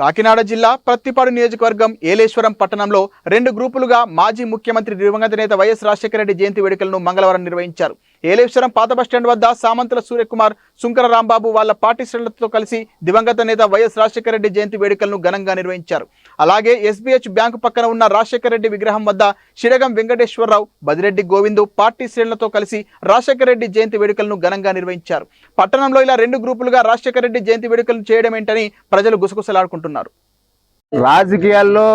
కాకినాడ జిల్లా ప్రత్తిపాడు నియోజకవర్గం ఏలేశ్వరం పట్టణంలో రెండు గ్రూపులుగా మాజీ ముఖ్యమంత్రి దివంగత నేత వైఎస్ రాజశేఖర రెడ్డి జయంతి వేడుకలను మంగళవారం నిర్వహించారు. ఏలేశ్వరం పాత బస్టాండ్ వద్ద సామంతుల సూర్యకుమార్ శుంకర రాంబాబు వాళ్ళ పార్టీ శ్రేణులతో కలిసి దివంగత నేత వైఎస్ రాజశేఖర రెడ్డి జయంతి వేడుకలను ఘనంగా నిర్వహించారు. అలాగే ఎస్బీహెచ్ బ్యాంకు పక్కన ఉన్న రాజశేఖర రెడ్డి విగ్రహం వద్ద షిడగం వెంకటేశ్వరరావు బదిరెడ్డి గోవిందు పార్టీ శ్రేణులతో కలిసి రాజశేఖర రెడ్డి జయంతి వేడుకలను ఘనంగా నిర్వహించారు. పట్టణంలో ఇలా రెండు గ్రూపులుగా రాజశేఖర రెడ్డి జయంతి వేడుకలను చేయడం ఏంటని ప్రజలు గుసగుసలాడుకుంటున్నారు. రాజకీయాల్లో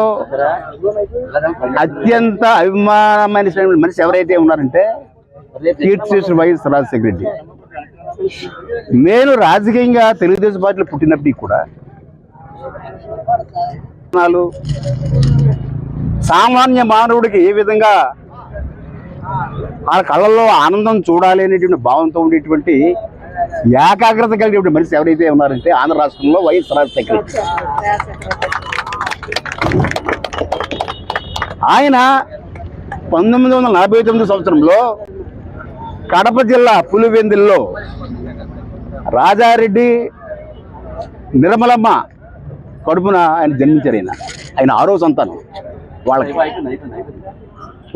అత్యంత అభిమానమైన మనిషి ఎవరైతే ఉన్నారంటే కీర్తి వైఎస్ రాజశేఖర రెడ్డి. నేను రాజకీయంగా తెలుగుదేశం పార్టీలో పుట్టినప్పటికీ కూడా ప్రయత్నాలు. సామాన్య మానవుడికి ఏ విధంగా ఆ కళ్ళల్లో ఆనందం చూడాలి అనేటువంటి భావంతో ఉండేటువంటి ఏకాగ్రత కలిగినటువంటి మనిషి ఎవరైతే ఉన్నారంటే ఆంధ్ర రాష్ట్రంలో వైఎస్ రాజశేఖర ఆయన పంతొమ్మిది వందల నలభై తొమ్మిది సంవత్సరంలో కడప జిల్లా పులివెందుల్లో రాజారెడ్డి నిర్మలమ్మ కడుపున ఆయన జన్మించారు ఆయన ఆయన ఆరో సంతానం. వాళ్ళకి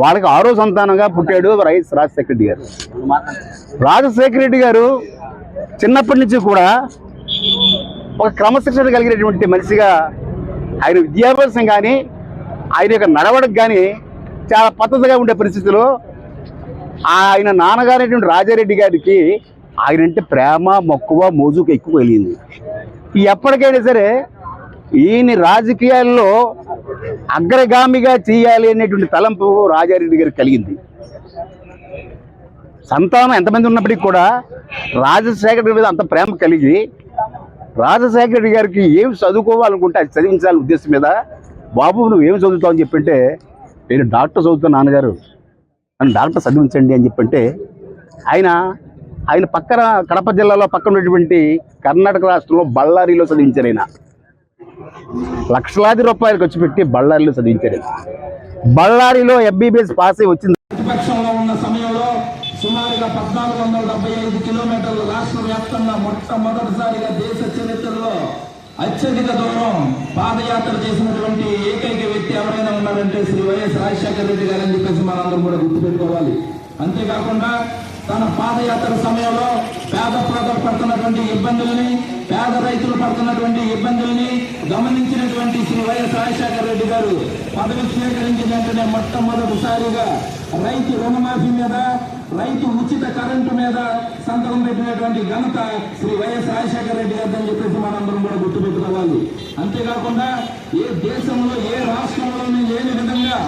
వాళ్ళకి ఆరో సంతానంగా పుట్టాడు రైస్ రాజశేఖర రెడ్డి గారు. రాజశేఖర రెడ్డి గారు చిన్నప్పటి నుంచి కూడా ఒక క్రమశిక్షణ కలిగినటువంటి మనిషిగా ఆయన విద్యాభ్యాసం కానీ ఆయన యొక్క నడవడికి కానీ చాలా పద్ధతిగా ఉండే పరిస్థితిలో ఆయన నాన్నగారైనటువంటి రాజారెడ్డి గారికి ఆయన అంటే ప్రేమ మక్కువ మోజుకు ఎక్కువ కలిగింది ఎప్పటికైనా సరే ఈయన రాజకీయాల్లో అగ్రగామిగా చేయాలి అనేటువంటి తలంపు రాజారెడ్డి గారికి కలిగింది. సంతానం ఎంతమంది ఉన్నప్పటికీ కూడా రాజశేఖర మీద అంత ప్రేమ కలిగి రాజశేఖర రెడ్డి గారికి ఏం చదువుకోవాలనుకుంటే అది చదివించాలని ఉద్దేశం మీద బాబు నువ్వు ఏం చదువుతావు అని చెప్పింటే నేను డాక్టర్ చదువుతాను నాన్నగారు. నన్ను డాక్టర్ చదివించండి అని చెప్పంటే ఆయన ఆయన పక్కన కడప జిల్లాలో పక్కన ఉన్నటువంటి కర్ణాటక రాష్ట్రంలో బళ్ళారిలో చదివించారు ఆయన. లక్షలాది రూపాయలు ఖర్చు పెట్టి బళ్ళారిలో చదివించారు బళ్ళారిలో ఎంబీబీఎస్ పాస్ అయి వచ్చింది. ప్రతిపక్షంలో ఉన్న సమయంలో సుమారుగా పద్నాలుగు వందల డెబ్బై ఐదు కిలోమీటర్లు రాష్ట్ర వ్యాప్తంగా మొట్టమొదటిసారిగా దేశ చరిత్రలో అత్యధిక దూరం పాదయాత్ర చేసినటువంటి ఏకైక వ్యక్తి ఎవరైనా ఉన్నారంటే శ్రీ వైఎస్ రాజశేఖర రెడ్డి గారు అని చెప్పేసి మనందరం కూడా గుర్తుపెట్టుకోవాలి. అంతేకాకుండా తన పాదయాత్ర సమయంలో పేద ప్రజలు పడుతున్నటువంటి ఇబ్బందుల్ని పేద రైతులు పడుతున్నటువంటి ఇబ్బందుల్ని గమనించినటువంటి శ్రీ వైఎస్ రాజశేఖర రెడ్డి గారు పదవి స్వీకరించిన వెంటనే మొట్టమొదటిసారిగా రైతు రుణమాఫీ మీద రైతు ఉచిత కరెంటు మీద సంతకం పెట్టినటువంటి ఘనత శ్రీ వైఎస్ రాజశేఖర రెడ్డి గారు అని చెప్పేసి మనందరం కూడా గుర్తుపెట్టుకోవాలి. అంతేకాకుండా ఏ దేశంలో ఏ రాష్ట్రంలోనూ లేని విధంగా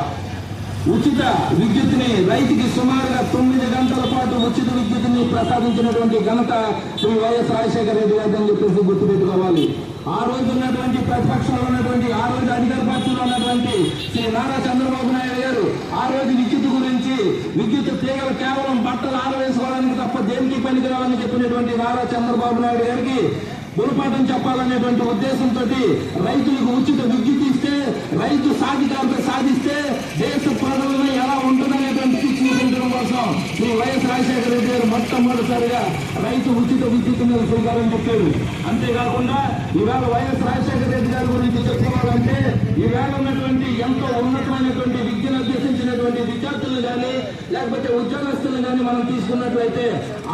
ఉచిత విద్యుత్ని రైతుకి సుమారుగా తొమ్మిది గంటల పాటు ఉచిత విద్యుత్ని ప్రసాదించినటువంటి ఘనత శ్రీ వైఎస్ రాజశేఖర రెడ్డి గారు అని చెప్పేసి గుర్తుపెట్టుకోవాలి. ఆ రోజు ఉన్నటువంటి ప్రతిపక్షంలో ఉన్నటువంటి ఆ రోజు అధికార పార్టీలో ఉన్నటువంటి శ్రీ నారా చంద్రబాబు నాయుడు గారు ఆ రోజు విద్యుత్ గురించి విద్యుత్ తీగలు కేవలం బట్టలు ఆరవేసుకోవడానికి తప్ప దేనికి పనికిరావని చెప్పినటువంటి నారా చంద్రబాబు నాయుడు గారికి గుణపాఠం చెప్పాలనేటువంటి ఉద్దేశంతో రైతులకు ఉచిత విద్యుత్ ఇస్తే రైతు సాధికారత సాధిస్తే దేశ వైఎస్ రాజశేఖర రెడ్డి గారు మొట్టమొదటిసారిగా రైతు ఉచిత విద్యుత్ మీద శ్రీకారం చెప్పారు. అంతేకాకుండా ఈవేళ వైఎస్ రాజశేఖర రెడ్డి గారి గురించి చెప్పుకోవాలంటే ఈవేళ ఉన్నటువంటి ఎంతో ఉన్నతమైనటువంటి విద్యను విద్యార్థులు కానీ లేకపోతే ఉద్యోగస్తులు కానీ మనం తీసుకున్నట్లయితే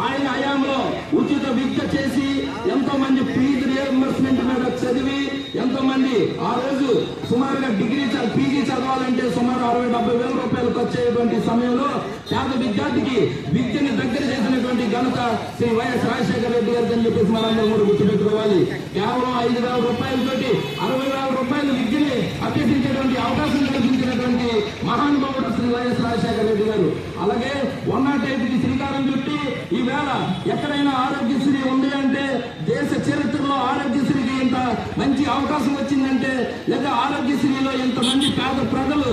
ఆయన హయాంలో ఉచిత విద్య చేసి ఎంతో మంది ఫీజు రియంబర్స్మెంట్ మీద చదివి ఎంతో మంది ఆ రోజు సుమారుగా డిగ్రీ పీజీ చదవాలంటే సుమారు అరవై డెబ్బై వేల రూపాయలు ఖర్చు అయ్యేటువంటి సమయంలో పేద విద్యార్థికి విద్యని దగ్గర చేసినటువంటి ఘనత శ్రీ వైఎస్ రాజశేఖర రెడ్డి గారికి అని చెప్పేసి మనందరం కూడా గుర్తుపెట్టుకోవాలి. కేవలం ఐదు వేల రూపాయలతోటి అరవై వేల రూపాయలు విద్యని అభ్యసించేటువంటి అవకాశం కల్పించినటువంటి మహానుభావుడు శ్రీ వైఎస్ రాజశేఖర రెడ్డి గారు. అలాగే వన్ నాట్కి శ్రీకారం చుట్టి ఈవేళ ఎక్కడైనా ఆరోగ్యశ్రీ ఉంది అంటే దేశ చరిత్రలో ఆరోగ్యశ్రీకి ఇంత మంచి అవకాశం వచ్చిందంటే లేదా ఆరోగ్యశ్రీలో ఇంతమంది పేద ప్రజలు